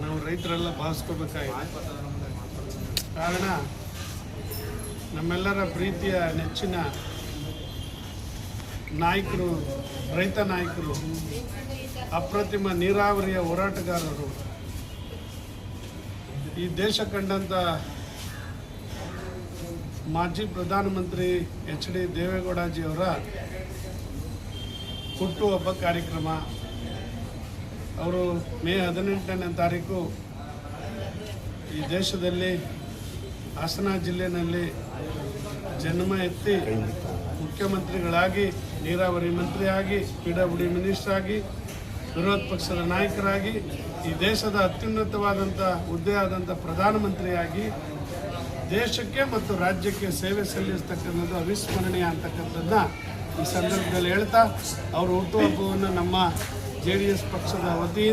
ನಾವು ರೈತರೆಲ್ಲ ಭಾವಿಸ್ಕೋಬೇಕಾಗಿದೆ. ಕಾರಣ, ನಮ್ಮೆಲ್ಲರ ಪ್ರೀತಿಯ ನೆಚ್ಚಿನ ನಾಯಕರು, ರೈತ ನಾಯಕರು, ಅಪ್ರತಿಮ ನೀರಾವರಿಯ ಹೋರಾಟಗಾರರು, ಈ ದೇಶ ಕಂಡಂಥ ಮಾಜಿ ಪ್ರಧಾನಮಂತ್ರಿ ಎಚ್ ಡಿ ದೇವೇಗೌಡಜಿಯವರ ಹುಟ್ಟುಹಬ್ಬ ಕಾರ್ಯಕ್ರಮ ಅವರು ಮೇ ಹದಿನೆಂಟನೇ ತಾರೀಕು ಈ ದೇಶದಲ್ಲಿ ಹಾಸನ ಜಿಲ್ಲೆಯಲ್ಲಿ ಜನ್ಮ ಎತ್ತಿ ಮುಖ್ಯಮಂತ್ರಿಗಳಾಗಿ, ನೀರಾವರಿ ಮಂತ್ರಿಯಾಗಿ, ಪಿ ಡಬ್ಲ್ಯೂ ಮಿನಿಸ್ಟರ್ ಆಗಿ, ವಿರೋಧ ಪಕ್ಷದ ನಾಯಕರಾಗಿ, ಈ ದೇಶದ ಅತ್ಯುನ್ನತವಾದಂಥ ಹುದ್ದೆ ಆದಂಥ ಪ್ರಧಾನಮಂತ್ರಿಯಾಗಿ, ದೇಶಕ್ಕೆ ಮತ್ತು ರಾಜ್ಯಕ್ಕೆ ಸೇವೆ ಸಲ್ಲಿಸ್ತಕ್ಕಂಥದ್ದು ಅವಿಸ್ಮರಣೀಯ ಅಂತಕ್ಕಂಥದ್ದನ್ನ ಈ ಸಂದರ್ಭದಲ್ಲಿ ಹೇಳ್ತಾ, ಅವರು ಹುಟ್ಟುಹಬ್ಬವನ್ನು ನಮ್ಮ ಜೆ ಡಿ ಎಸ್ ಪಕ್ಷದ ವತಿಯಿಂದ